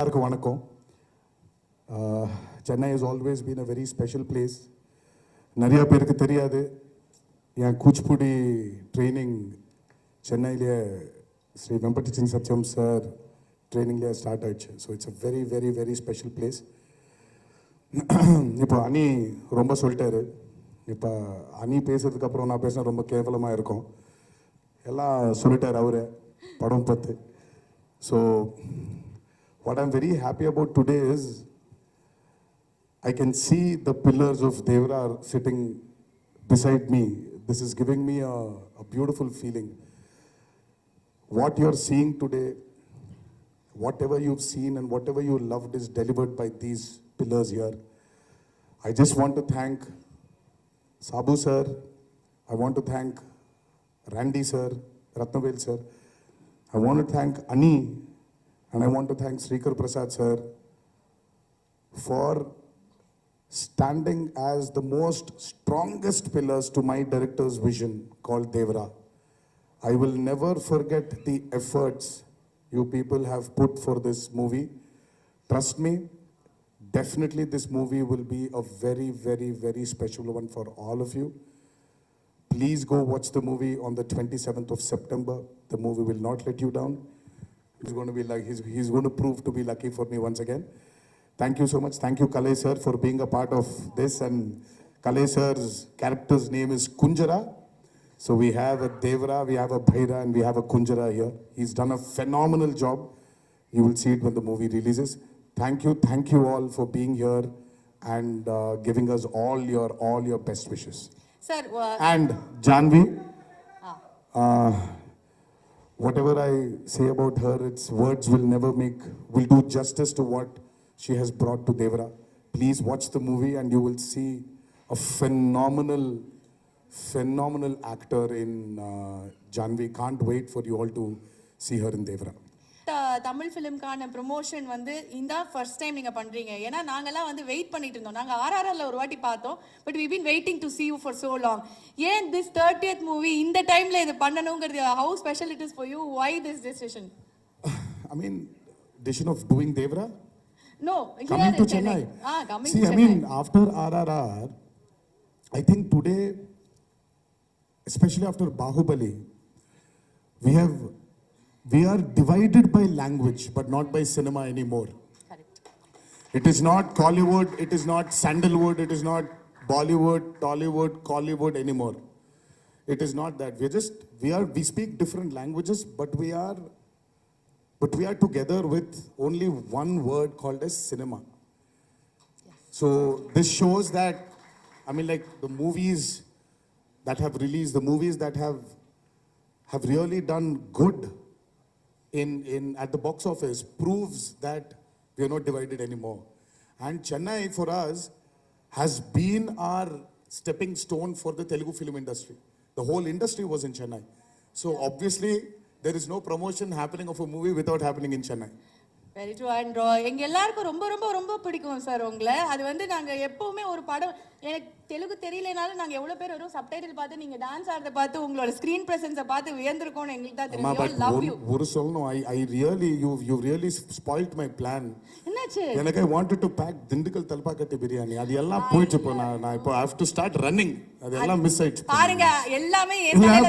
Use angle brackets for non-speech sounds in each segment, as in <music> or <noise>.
எல்லாருக்கும் வணக்கம். Chennai is always been a very special place நிறையா பேருக்கு தெரியாது. என் கூச்சிப்புடி ட்ரைனிங் சென்னையிலேயே ஸ்ரீ வெம்பட்டிச்சின் சத்யம் சார் ட்ரைனிங்லேயே ஸ்டார்ட் ஆயிடுச்சு. So it's a very very very special place இப்போ அனி ரொம்ப சொல்லிட்டாரு. இப்போ அனி பேசுறதுக்கப்புறம் நான் பேசினா ரொம்ப கேவலமாக இருக்கும். எல்லாம் சொல்லிட்டார் அவரு. படம் பத்து so What I'm very happy about today is I can see the pillars of Devra sitting beside me. This is giving me a, a beautiful feeling. What you're seeing today, whatever you've seen and whatever you loved is delivered by these pillars here. I just want to thank Sabu sir, I want to thank Randy sir, Ratnavel sir, I want to thank Ani and I want to thank Srikar Prasad sir for standing as the most strongest pillars to my director's vision called Devra. I will never forget the efforts you people have put for this movie. Trust me, definitely this movie will be a very, very, very special one for all of you. Please go watch the movie on the 27th of September. The movie will not let you down. He's going to be like, he's, he's going to prove to be lucky for me once again. Thank you so much. Thank you, Kalai sir, for being a part of this. And Kalai sir's character's name is Kunjara. So we have a Devra, we have a Bhaira, and we have a Kunjara here. He's done a phenomenal job. You will see it when the movie releases. Thank you, thank you all for being here and uh, giving us all your all your best wishes. Sir And Janvi, uh, whatever I say about her, its words will never make, will do justice to what she has brought to Devra. Please watch the movie and you will see a phenomenal, phenomenal actor in uh, Janvi. Can't wait for you all to see her in Devra. Tamil ஃபிலிம்கான promotion வந்து இந்த first time நீங்க பண்றீங்க. ஏன்னா நாங்கெல்லாம் வந்து wait பண்ணிட்டு இருந்தோம். நாங்க ஆர்ஆர்ஆர்ல ஒரு வாட்டி பார்த்தோம். But we been waiting to see you for so long. ஏன் திஸ் தேர்ட்டியத் மூவி இந்த டைம்ல இது பண்ணணுங்கிறது? How special it is for you why this decision I mean, decision of doing Devra? No coming to Chennai. Ah coming See, to I mean, after RRR, I think today, especially after Bahubali, we have we are divided by language, but not by cinema anymore. Correct. It is not Hollywood. it is not Sandalwood, it is not Bollywood, Tollywood, Collywood anymore. It is not that. We're just, we are, we speak different languages, but we are, but we are together with only one word called as cinema. So this shows that, I mean, like the movies that have released, the movies that have, have really done good in, in at the box office proves that we are not divided anymore. And Chennai for us has been our stepping stone for the Telugu film industry. The whole industry was in Chennai. So obviously there is no promotion happening of a movie without happening in Chennai. Very true and எங்க எல்லாருக்கும் ரொம்ப ரொம்ப ரொம்ப பிடிக்கும் sir உங்களை. அது வந்து நாங்க எப்பவுமே ஒரு படம் எனக்கு தெலுங்கு தெரியலனாலும் நாங்க எவ்வளவு பேர் வரும் சப்டைட்டில் பார்த்து நீங்க டான்ஸ் ஆடுறத பார்த்து உங்களோட ஸ்கிரீன் பிரசன்ஸை பார்த்து வியந்திருக்கோம்னு எங்களுக்கு தான் தெரியும். லவ் யூ ஒரு சொல்லணும். I I really you you really spoiled my plan என்னாச்சு? எனக்கு I wanted to pack Dindigul Thalappakatti biryani. அது எல்லாம் போயிடுச்சு இப்போ நான் நான் இப்போ ஹேவ் டு ஸ்டார்ட் ரன்னிங் அது எல்லாம் மிஸ் ஆயிடுச்சு. பாருங்க எல்லாமே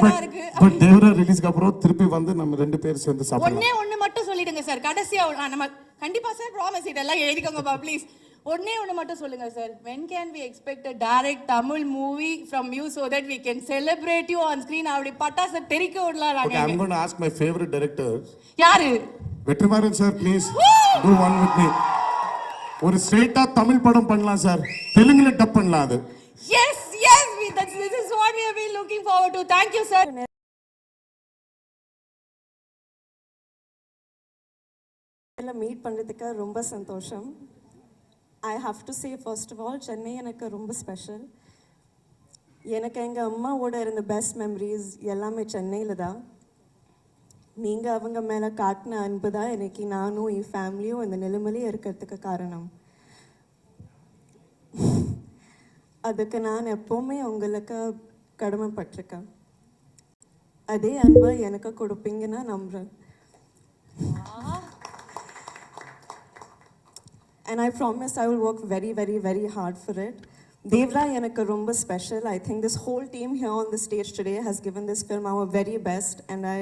பட் இருக்கு. பட் தேவரா ரிலீஸ்க்கு அப்புறம் திருப்பி வந்து நம்ம ரெண்டு பேர் சேர்ந்து சாப்பிடலாம். ஒண்ணே ஒண்ணு மட்டும் சொல்லிடுங்க சார். கடைசியா ஒரு- நம்ம கண்டிப்பா சார் ப்ராமிஸ் இதெல்லாம் எழுதிக்கோங்கப்பா ப்ளீஸ் ஒண்ணே ஒண்ணு மட்டும் சொல்லுங்க sir. When can we expect direct Tamil movie from you so that we can celebrate you on screen அப்படி பட்டாசு தெறிக்க விடலாம் ஓகே ஐ நாங்க am going to ask my favourite director யாரு? Vetrimaaran sir please do one with me ஒரு ஸ்ட்ரெயிட்டா தமிழ் படம் பண்ணலாம் சார். தெலுங்குல டப் பண்ணலாம் அது. Yes yes we that's this is what we have been looking forward to thank you sir எல்லாம் meet பண்ணுறதுக்கு ரொம்ப சந்தோஷம். I have to say first of all Chennai எனக்கு ரொம்ப ஸ்பெஷல் எனக்கு எங்கள் அம்மாவோட இருந்த பெஸ்ட் மெமரிஸ் எல்லாமே சென்னையில் தான். நீங்கள் அவங்க மேலே காட்டின அன்பு தான் இன்னைக்கு நானும் என் ஃபேமிலியும் இந்த நிலைமையிலே இருக்கிறதுக்கு காரணம். அதுக்கு நான் எப்போவுமே உங்களுக்கு கடமைப்பட்டிருக்கேன். அதே அன்பை எனக்கு கொடுப்பீங்கன்னு நம்புகிறேன் and I promise I will work very, very, very hard for it. Devra எனக்கு ரொம்ப special. I think this whole team here on the stage today has given this film our very best, and I,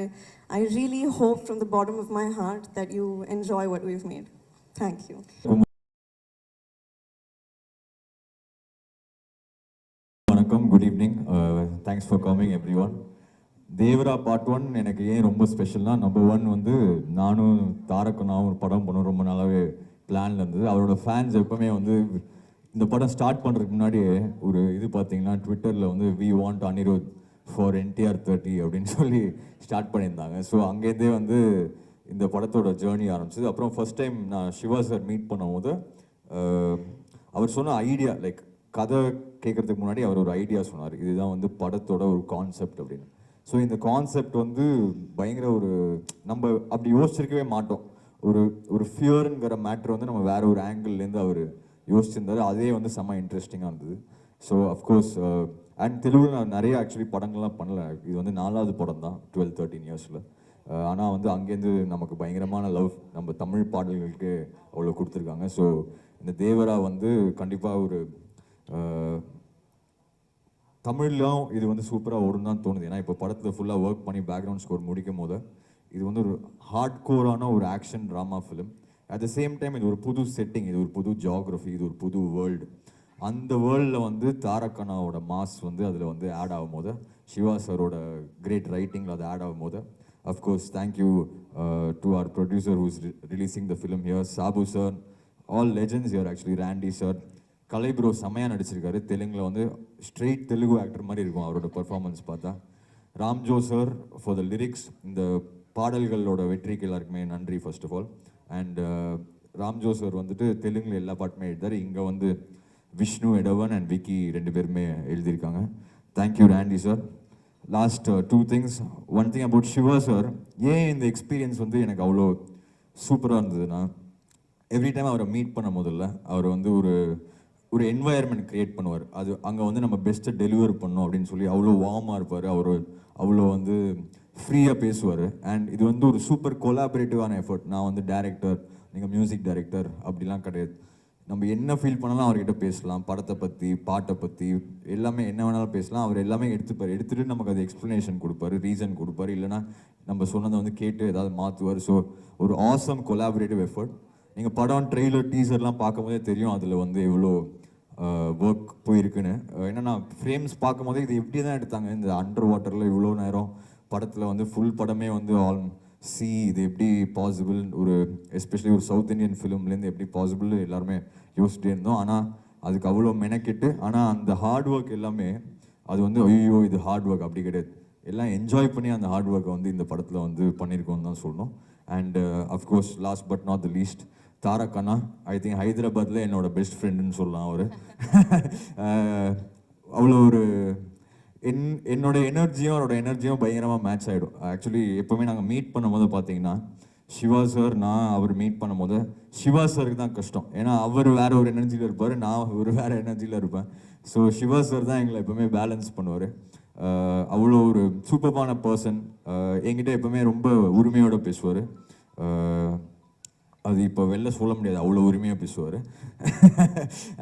I really hope from the bottom of my heart that you enjoy what we've made. Thank you. வணக்கம் good evening thanks for coming everyone Devara part one எனக்கு ஏன் ரொம்ப ஸ்பெஷல்னா number one வந்து நானும் தாரக்கனாவும் ஒரு படம் பண்ண ரொம்ப நாளாவே பிளானில் இருந்தது. அவரோட ஃபேன்ஸ் எப்பவுமே வந்து இந்த படம் ஸ்டார்ட் பண்ணுறதுக்கு முன்னாடியே ஒரு இது பார்த்தீங்கன்னா ட்விட்டரில் வந்து we want Anirudh for NTR thirty அப்படின்னு சொல்லி ஸ்டார்ட் பண்ணியிருந்தாங்க. ஸோ அங்கேருந்தே வந்து இந்த படத்தோட ஜேர்னி ஆரம்பிச்சது. அப்புறம் ஃபர்ஸ்ட் டைம் நான் சிவா சார் மீட் பண்ணும்போது அவர் சொன்ன ஐடியா லைக் கதை கேட்கறதுக்கு முன்னாடி அவர் ஒரு ஐடியா சொன்னார். இதுதான் வந்து படத்தோட ஒரு கான்செப்ட் அப்படின்னு. ஸோ இந்த கான்செப்ட் வந்து பயங்கர ஒரு நம்ம அப்படி யோசிச்சிருக்கவே மாட்டோம். ஒரு ஒரு ஃபியருங்கிற மேட்ரு வந்து நம்ம வேற ஒரு ஆங்கிள்லேருந்து அவர் யோசிச்சிருந்தாரு. அதே வந்து செம்ம இன்ட்ரெஸ்டிங்காக இருந்தது. ஸோ அஃப்கோர்ஸ் அண்ட் தெலுங்குல நான் நிறைய ஆக்சுவலி படங்கள்லாம் பண்ணல. இது வந்து நாலாவது படம் தான் டுவெல் தேர்ட்டீன் இயர்ஸில் ஆனால் வந்து அங்கேருந்து நமக்கு பயங்கரமான லவ் நம்ம தமிழ் பாடல்களுக்கு அவ்வளோ கொடுத்துருக்காங்க. ஸோ இந்த தேவரா வந்து கண்டிப்பாக ஒரு uh, தமிழ்லாம் இது வந்து சூப்பராக ஓடும் தான் தோணுது. ஏன்னா இப்போ படத்தில் ஃபுல்லாக ஒர்க் பண்ணி பேக்ரவுண்ட் ஸ்கோர் முடிக்கும் போது இது வந்து ஒரு ஹார்ட் கோரான ஒரு action drama film at the same time இது ஒரு புது செட்டிங் இது ஒரு புது ஜியாகிரஃபி இது ஒரு புது வேர்ல்டு அந்த வேர்ல்டில் வந்து தாரக்கனாவோட மாஸ் வந்து அதில் வந்து ஆட் ஆகும் போது சிவா சாரோட கிரேட் ரைட்டிங்கில் அது ஆட் ஆகும் போது of course thank you to our producer who's releasing the film here Sabu sir all legends here actually Randy sir Kalai bro செம்மையாக நடிச்சிருக்காரு. தெலுங்கில் வந்து ஸ்ட்ரெயிட் தெலுங்கு ஆக்டர் மாதிரி இருக்கும் அவரோட பர்ஃபார்மன்ஸ் பார்த்தா. Ramjo sir for the lyrics இந்த பாடல்களோட வெற்றிக்கு எல்லாருக்குமே நன்றி first of all and Ramjo sir வந்துட்டு தெலுங்கில் எல்லா பாட்டுமே எழுதாரு இங்கே வந்து விஷ்ணு எடவன் அண்ட் விக்கி ரெண்டு பேருமே எழுதியிருக்காங்க. Thank you Randy sir last two things one thing about Siva sir ஏன் இந்த எக்ஸ்பீரியன்ஸ் வந்து எனக்கு அவ்வளோ சூப்பராக இருந்ததுன்னா எவ்ரி டைம் அவரை மீட் பண்ண முதல்ல அவர் வந்து ஒரு ஒரு என்வாயர்மெண்ட் க்ரியேட் பண்ணுவார். அது அங்கே வந்து நம்ம பெஸ்ட்டை டெலிவர் பண்ணோம் அப்படின்னு சொல்லி அவ்வளோ வார்மாக இருப்பார். அவர் அவ்வளோ வந்து ஃப்ரீயாக பேசுவார். அண்ட் இது வந்து ஒரு சூப்பர் கொலாபரேட்டிவான எஃபர்ட் நான் வந்து டேரக்டர் நீங்கள் மியூசிக் டைரக்டர் அப்படிலாம் கிடையாது. நம்ம என்ன ஃபீல் பண்ணாலும் அவர்கிட்ட பேசலாம். படத்தை பற்றி பாட்டை பற்றி எல்லாமே என்ன வேணாலும் பேசலாம். அவர் எல்லாமே எடுத்துப்பார். எடுத்துகிட்டு நமக்கு அது எக்ஸ்ப்ளனேஷன் கொடுப்பாரு ரீசன் கொடுப்பாரு. இல்லைனா நம்ம சொன்னதை வந்து கேட்டு ஏதாவது மாற்றுவார் ஸோ ஒரு ஆசம் கொலாபரேட்டிவ் எஃபர்ட் நீங்கள் படம் ட்ரெய்லர் டீசர்லாம் பார்க்கும்போதே தெரியும் அதில் வந்து எவ்வளோ ஒர்க் போயிருக்குன்னு. என்னென்னா என்னன்னா ஃப்ரேம்ஸ் பார்க்கும்போதே இது எப்படி தான் எடுத்தாங்க? இந்த அண்டர் வாட்டரில் இவ்வளோ நேரம் படத்தில் வந்து ஃபுல் படமே வந்து ஆல் சி இது எப்படி பாசிபிள் ஒரு எஸ்பெஷலி ஒரு சவுத் இந்தியன் ஃபிலிம்லேருந்து எப்படி பாசிபிள் எல்லாருமே யோசிச்சுட்டே இருந்தோம். ஆனால் அதுக்கு அவ்வளோ மெனக்கெட்டு ஆனால் அந்த ஹார்ட் ஒர்க் எல்லாமே அது வந்து ஐயோ இது ஹார்ட் ஒர்க் அப்படி கிடையாது. எல்லாம் என்ஜாய் பண்ணி அந்த ஹார்ட் ஒர்க்கை வந்து இந்த படத்தில் வந்து பண்ணியிருக்கோம்னு தான் சொல்லணும். And of course last but not the least Tarak Anna I think ஹைதராபாத்தில் என்னோட பெஸ்ட் ஃப்ரெண்டுன்னு சொல்லலாம் அவர். <laughs> அவ்வளோ ஒரு என் என்னோட எனர்ஜியும் அவரோட எனர்ஜியும் பயங்கரமாக மேட்ச் ஆகிடும் ஆக்சுவலி எப்போவுமே நாங்கள் மீட் பண்ணும்போது பார்த்தீங்கன்னா சிவா சார் நான் அவர் மீட் பண்ணும்போது சிவா சாருக்கு தான் கஷ்டம். ஏன்னா அவர் வேற ஒரு எனர்ஜியில் இருப்பார் நான் ஒரு வேற எனர்ஜியில் இருப்பேன். ஸோ சிவா சார் தான் எங்களை எப்பவுமே பேலன்ஸ் பண்ணுவார். அவ்வளோ ஒரு சூப்பர்பான பர்சன் என்கிட்ட எப்பவுமே ரொம்ப உரிமையோடு பேசுவார். அது இப்போ வெளில சொல்ல முடியாது. அவ்வளோ உரிமையாக பேசுவார்.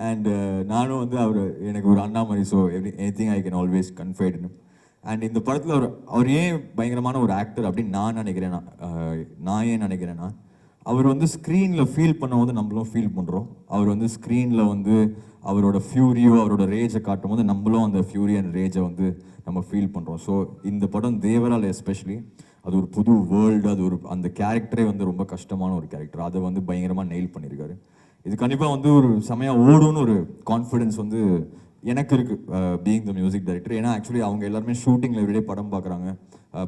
அண்டு uh, நானும் வந்து அவர் எனக்கு ஒரு அண்ணா மாதிரி so every anything I can always confide and இந்த படத்தில் அவர் அவர் ஏன் பயங்கரமான ஒரு ஆக்டர் அப்படின்னு நான் நினைக்கிறேன் நான், uh, ஏன் நினைக்கிறேன்னா அவர் வந்து ஸ்க்ரீனில் ஃபீல் பண்ண வந்து நம்மளும் ஃபீல் பண்ணுறோம் அவர் வந்து ஸ்க்ரீனில் வந்து அவரோட ஃபியூரியோ அவரோட ரேஜை காட்டும் போது நம்மளும் அந்த ஃபியூரி அண்ட் ரேஜை வந்து நம்ம ஃபீல் பண்ணுறோம் ஸோ இந்த படம் தேவரால் எஸ்பெஷலி அது ஒரு புது வேர்ல்டு அது ஒரு அந்த கேரக்டரே வந்து ரொம்ப கஷ்டமான ஒரு கேரக்டர் அதை வந்து பயங்கரமாக நெயில் பண்ணியிருக்காரு இது கண்டிப்பாக வந்து ஒரு செமையாக ஓடும்னு ஒரு கான்ஃபிடென்ஸ் வந்து எனக்கு இருக்கு. பீயிங் த மியூசிக் டைரக்டர் ஏன்னா ஆக்சுவலி அவங்க எல்லாருமே ஷூட்டிங்கில் எவ்ரிடே படம் பார்க்குறாங்க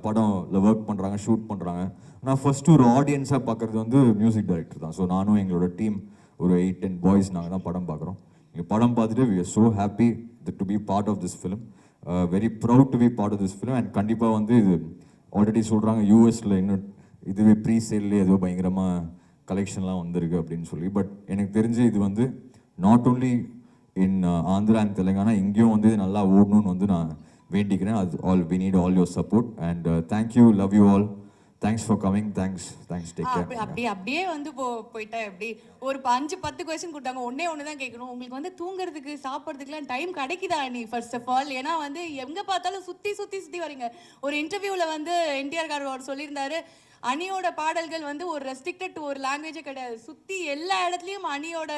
படம்ல ஒர்க் பண்ணுறாங்க ஷூட் பண்ணுறாங்க ஆனால் ஃபஸ்ட்டு ஒரு ஆடியன்ஸாக பார்க்குறது வந்து மியூசிக் டைரக்டர் தான். ஸோ நானும் எங்களோட டீம் ஒரு எயிட் டென் பாய்ஸ் நாங்கள் தான் படம் பார்க்குறோம் நீங்கள் படம் பார்த்துட்டு we are so happy to be part of this film very proud to be part of this film and கண்டிப்பாக வந்து இது ஆல்ரெடி சொல்கிறாங்க யூஎஸில் இன்னும் இதுவே ப்ரீ சேல்லே ஏதோ பயங்கரமாக கலெக்ஷன்லாம் வந்திருக்கு அப்படின்னு சொல்லி. பட் எனக்கு தெரிஞ்சு இது வந்து not only in Andhra and Telangana இங்கேயும் வந்து இது நல்லா ஓடணும்னு வந்து நான் வேண்டிக்கிறேன். அது all we need all your support and thank you love you all thanks for coming thanks thanks take care அப்படி அப்படியே அப்படியே வந்து போ போயிட்டா எப்படி? ஒரு அஞ்சு பத்து கொஸ்டின் கொடுத்தாங்க. ஒன்னே ஒன்று தான் கேட்கணும். உங்களுக்கு வந்து தூங்குறதுக்கு சாப்பிட்றதுக்குலாம் டைம் கிடைக்குதா நீ ஃபர்ஸ்ட் ஆஃப் ஆல் ஏன்னா வந்து எங்க பார்த்தாலும் சுத்தி சுத்தி சுத்தி வரீங்க ஒரு இன்டர்வியூல வந்து என்டிஆர் கார் அவர் சொல்லியிருந்தாரு அணியோட பாடல்கள் வந்து ஒரு ரெஸ்ட்ரிக்டட் டு ஒரு லாங்குவேஜே கிடையாது. சுத்தி எல்லா இடத்துலயும் அணியோட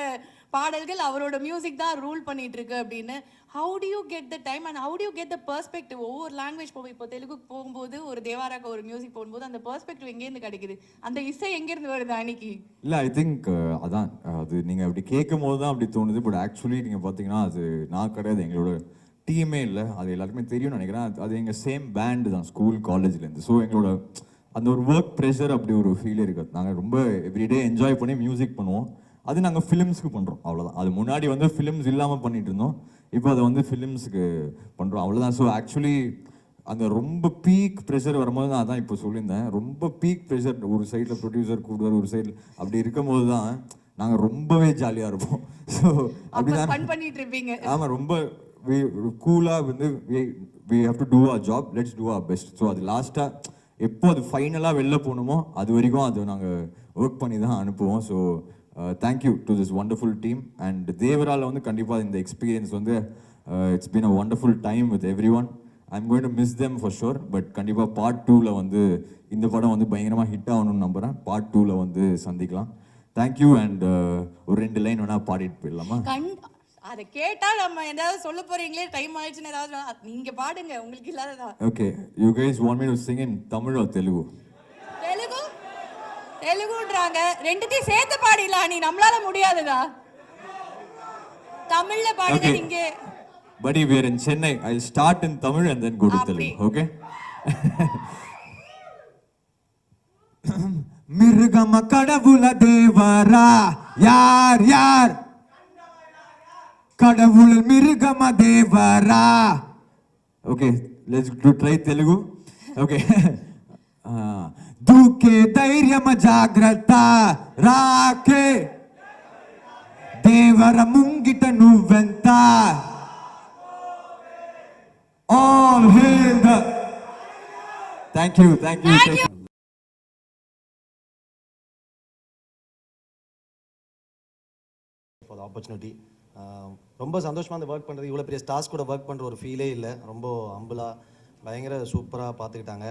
பாடல்கள் அவரோட மியூசிக் தான் ரூல் பண்ணிட்டு இருக்கு அப்படின்னு. How do you get the time and how do you get the perspective ஒவ்வொரு லாங்குவேஜ் போகும். இப்போ தெலுங்கு போகும்போது ஒரு தேவாராக்கு ஒரு மியூசிக் போகும்போது அந்த பெர்ஸ்பெக்டிவ் எங்கேருந்து கிடைக்குது? அந்த இசை எங்கேருந்து வருது அன்னைக்கு? இல்லை ஐ திங்க் அதான் அது நீங்கள் அப்படி கேட்கும் போது தான் அப்படி தோணுது. பட் ஆக்சுவலி நீங்கள் பார்த்தீங்கன்னா அது நான் கிடையாது எங்களோட டீமே இல்லை. அது எல்லாருக்குமே தெரியும்னு நினைக்கிறேன். அது- எங்கள் சேம் பேண்டு தான் ஸ்கூல் காலேஜ்லேருந்து ஸோ எங்களோட அந்த ஒரு ஒர்க் ப்ரெஷர் அப்படி ஒரு ஃபீல் இருக்குது நாங்கள் ரொம்ப எவ்ரிடே என்ஜாய் பண்ணி மியூசிக் பண்ணுவோம். அது நாங்கள் ஃபிலிம்ஸ்க்கு பண்ணுறோம் அவ்வளோதான் அது முன்னாடி வந்து ஃபிலிம்ஸ் இல்லாமல் பண்ணிட்டு இருந்தோம் இப்போ அதை வந்து ஃபிலிம்ஸுக்கு பண்ணுறோம் அவ்வளோதான் ஸோ ஆக்சுவலி அந்த ரொம்ப பீக் ப்ரெஷர் வரும்போது நான் அதான் இப்போ சொல்லியிருந்தேன். ரொம்ப பீக் ப்ரெஷர் ஒரு சைடில் ப்ரொடியூசர் கூடுவார் ஒரு சைடில் அப்படி இருக்கும்போது தான் நாங்கள் ரொம்பவே ஜாலியாக இருப்போம். ஸோ அப்ப அப்படிதான் பண்ணிட்டு இருப்பீங்க ஆமாம் ரொம்ப கூலாக வந்து we have to do our job let's do our best so அது லாஸ்ட்டாக எப்போ அது ஃபைனலாக வெளில போகணுமோ அது வரைக்கும் அது நாங்கள் ஒர்க் பண்ணி தான் அனுப்புவோம். So thank you to this wonderful team and தேவரால வந்து கண்டிப்பாக இந்த எக்ஸ்பீரியன்ஸ் வந்து it's been a wonderful time with everyone I'm going to miss them for sure but கண்டிப்பாக பார்ட் டூவில் வந்து இந்த படம் வந்து பயங்கரமாக ஹிட் ஆகணும்னு நம்புகிறேன் பார்ட் டூவில் வந்து சந்திக்கலாம். தேங்க்யூ அண்ட் ஒரு ரெண்டு லைன் வேணால் பாடிட்டு போயிடலாமா? அதை கேட்டா நம்ம ஏதாவது சொல்ல போறீங்களே? டைம் ஆயிடுச்சுன்னு ஏதாவது நீங்க பாடுங்க உங்களுக்கு இல்லாததா? Okay, you guys want me to sing in Tamil or Telugu? Telugu தெலுங்குன்றாங்க. ரெண்டுத்தையும் சேர்த்து பாடிடலாம் நீ? நம்மளால முடியாதுதா தமிழ்ல பாடுங்க நீங்க but if Chennai I start in Tamil and then go to okay மிருகம கடவுள தேவரா? யார் யார்? கடவுள் மிருகம Devara? Okay let's to try Telugu okay దూకే ధైర్యమ జాగ్రత్త రాకే దేవర ముంగిట నువ్వెంత all hail the thank you thank you for the opportunity ரொம்ப சந்தோஷமாக அந்த ஒர்க் பண்ணுறது இவ்வளோ பெரிய ஸ்டார்ஸ் கூட ஒர்க் பண்ணுற ஒரு ஃபீலே இல்லை ரொம்ப அம்புலாக பயங்கர சூப்பராக பார்த்துக்கிட்டாங்க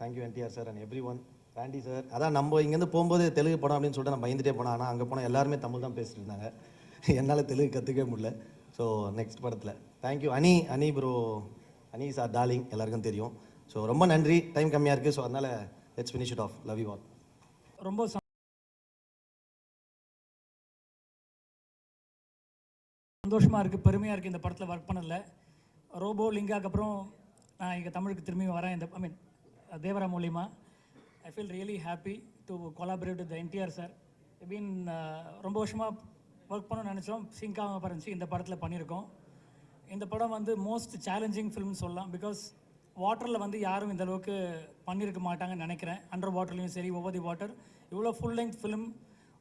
Thank you NTR sir and everyone Randy sir அதான் நம்ம இங்கேருந்து போகும்போது தெலுங்கு படம் அப்படின்னு சொல்லிட்டு நான் பயந்துட்டே போனேன் ஆனால் அங்கே போனால் எல்லாருமே தமிழ் தான் பேசிட்டு இருந்தாங்க. என்னால் தெலுங்கு கற்றுக்கவே முடியல. ஸோ நெக்ஸ்ட் படத்தில். தேங்க்யூ அனி அனி ப்ரோ அனி சார் டார்லிங் எல்லாருக்கும் தெரியும். ஸோ ரொம்ப நன்றி. டைம் கம்மியாக இருக்குது ஸோ அதனால் let's finish it off love you all ரொம்ப சந்தோஷமாக இருக்குது பெருமையாக இருக்குது இந்த படத்தில் ஒர்க் பண்ணல ரோபோ லிங்காக்கு அப்புறம் நான் இங்கே தமிழுக்கு திரும்பி வரேன். இந்த ஐ மீன் தேவரா மூலிமா I feel really happy to collaborate with NTR sir mean ரொம்ப வருஷமாக ஒர்க் பண்ணணும்னு நினச்சோம். சிங்காக பரஞ்சி இந்த படத்தில் பண்ணியிருக்கோம். இந்த படம் வந்து மோஸ்ட் சேலஞ்சிங் ஃபிலிம்னு சொல்லலாம். பிகாஸ் வாட்டரில் வந்து யாரும் இந்த அளவுக்கு பண்ணியிருக்க மாட்டாங்கன்னு நினைக்கிறேன். அண்டர் வாட்டர்லையும் சரி ஓவர் தி வாட்டர் இவ்வளோ ஃபுல் லெங்க் ஃபிலிம்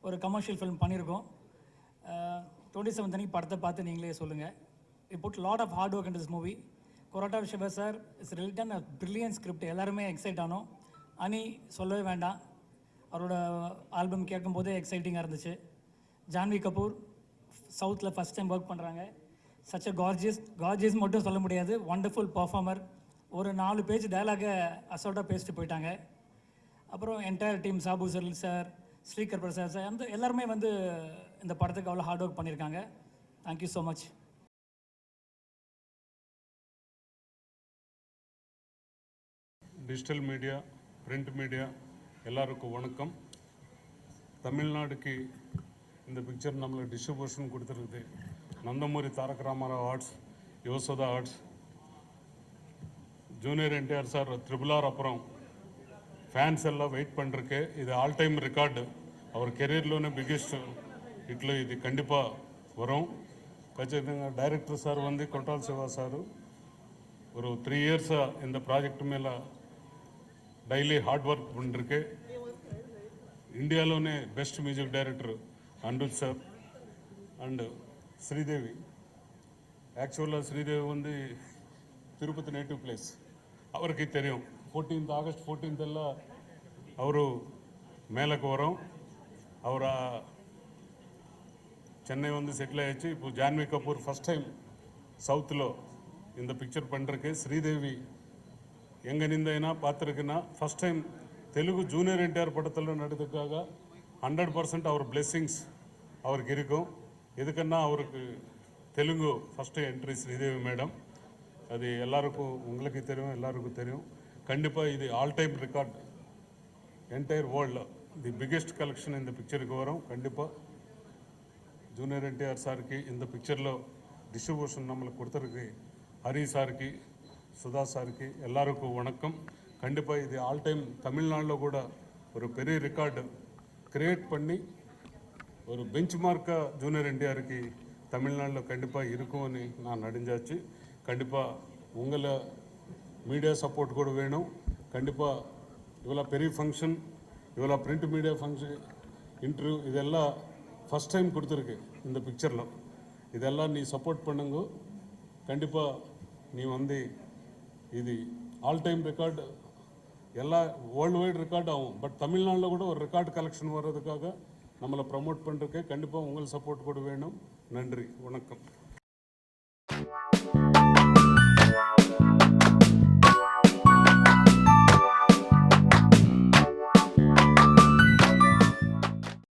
ஒரு கமர்ஷியல் ஃபிலிம் பண்ணியிருக்கோம். Uh, டுவெண்ட்டி செவன்த் அன்னைக்கு படத்தை பார்த்து நீங்களே சொல்லுங்கள் it put lot of hard work in this movie Koratala Siva sir is rewritten a brilliant script எல்லாருமே எக்ஸைட் ஆனோம். அனி சொல்லவே வேண்டாம். அவரோட ஆல்பம் கேட்கும்போதே எக்ஸைட்டிங்காக இருந்துச்சு. ஜான்வி கபூர் சவுத்தில் ஃபஸ்ட் டைம் ஒர்க் பண்ணுறாங்க சச் அ கார்ஜியஸ் கார்ஜியஸ் மட்டும் சொல்ல முடியாது. வண்டர்ஃபுல் பர்ஃபார்மர் ஒரு நாலு பேஜ் டயலாகை அசால்ட்டாக பேசிட்டு போயிட்டாங்க. அப்புறம் entire team Sabu sir sir Srikar Prasad sir அந்த எல்லாருமே வந்து இந்த படத்துக்கு அவ்வளோ ஹார்ட் ஒர்க் பண்ணியிருக்காங்க. Thank you so much digital media print media எல்லாருக்கும் வணக்கம் தமிழ்நாடுக்கு இந்த பிக்சர் நம்மளுக்கு டிஸ்ட்ரிபியூஷன் கொடுத்துருக்குது Nandamuri Taraka Ramarao arts யோசோதா arts junior NTR sir triple R அப்புறம் ఫ్యాన్స్ எல்லாம் వెయిట్ பண்ணிருக்கு இது ஆல் டைம் రికార్డు அவர் కెరీర్లోనే బిగ్గెస్ట్ ఇట్లో ఇది కండిపా వరం ఖచ్చితంగా డైరెక్టర్ సార్ வந்து கொண்டால் சிவா சார் ஒரு த்ரீ இயர்ஸாக இந்த ப்ராஜெக்ட் மேலே డైలీ హార్డ్ వర్క్ பண்ணிருக்கு ఇండియాలోనే best music director Anirudh sir and Sridevi యాక్చువల్గా శ్రీదేవి ఉంది తిరుపతి నేటివ్ ప్లేస్ அவருக்கு தெரியும் ஃபோர்டீன்த் ஆகஸ்ட் ஃபோர்டீன்த் எல்லாம் ಅವರು மேலக்கு வரோம் அவர் சென்னை வந்து செட்டில் ஆயிடுச்சு இப்போ ஜான்வி கபூர் ஃபஸ்ட் டைம் சவுத்தில் இந்த பிக்சர் பண்ணுறக்கு ஸ்ரீதேவி எங்கே நிந்தைனா பார்த்துருக்குன்னா first time Telugu junior NTR படத்தில் நடித்ததுக்காக ஹண்ட்ரட் பர்சன்ட் அவர் பிளெஸ்ஸிங்ஸ் அவருக்கு இருக்கும் எதுக்குன்னா அவருக்கு Telugu first entry Sridevi madam அது எல்லாருக்கும் உங்களுக்கு தெரியும் எல்லாருக்கும் தெரியும் கண்டிப்பாக இது all time record entire world the biggest collection இந்த పిక్చర్కి వరం கண்டிப்பாக ஜூனியர் என்டிஆர் சாருக்கு இந்த பிக்சரில் டிஸ்ட்ரிபியூஷன் நம்மளுக்கு கொடுத்துருக்கு ஹரி சாருக்கு சுதா சாருக்கு எல்லாருக்கும் வணக்கம். கண்டிப்பாக இது ஆல் டைம் தமிழ்நாட்டில் கூட ஒரு பெரிய ரெக்கார்டு கிரியேட் பண்ணி ஒரு பெஞ்ச் மார்க்காக ஜூனியர் என்டிஆருக்கு தமிழ்நாட்டில் கண்டிப்பாக இருக்கும்னு நான் நடிஞ்சாச்சு. கண்டிப்பாக உங்களை மீடியா சப்போர்ட் கூட வேணும். கண்டிப்பாக இவ்வளோ பெரிய ஃபங்க்ஷன் இவ்வளோ பிரிண்ட் மீடியா ஃபங்க்ஷன் இன்டர்வியூ இதெல்லாம் ஃபஸ்ட் டைம் கொடுத்துருக்கு இந்த பிக்சரில் இதெல்லாம் நீ சப்போர்ட் பண்ணுங்க. கண்டிப்பாக நீ வந்து இது ஆல் டைம் ரெக்கார்டு எல்லா வேர்ல்டு வைட் ரெக்கார்ட் ஆகும். பட் தமிழ்நாட்டில் கூட ஒரு ரெக்கார்ட் கலெக்ஷன் வர்றதுக்காக நம்மளை ப்ரமோட் பண்ணுறதுக்கு கண்டிப்பாக உங்கள் சப்போர்ட் கூட வேணும். நன்றி. வணக்கம்.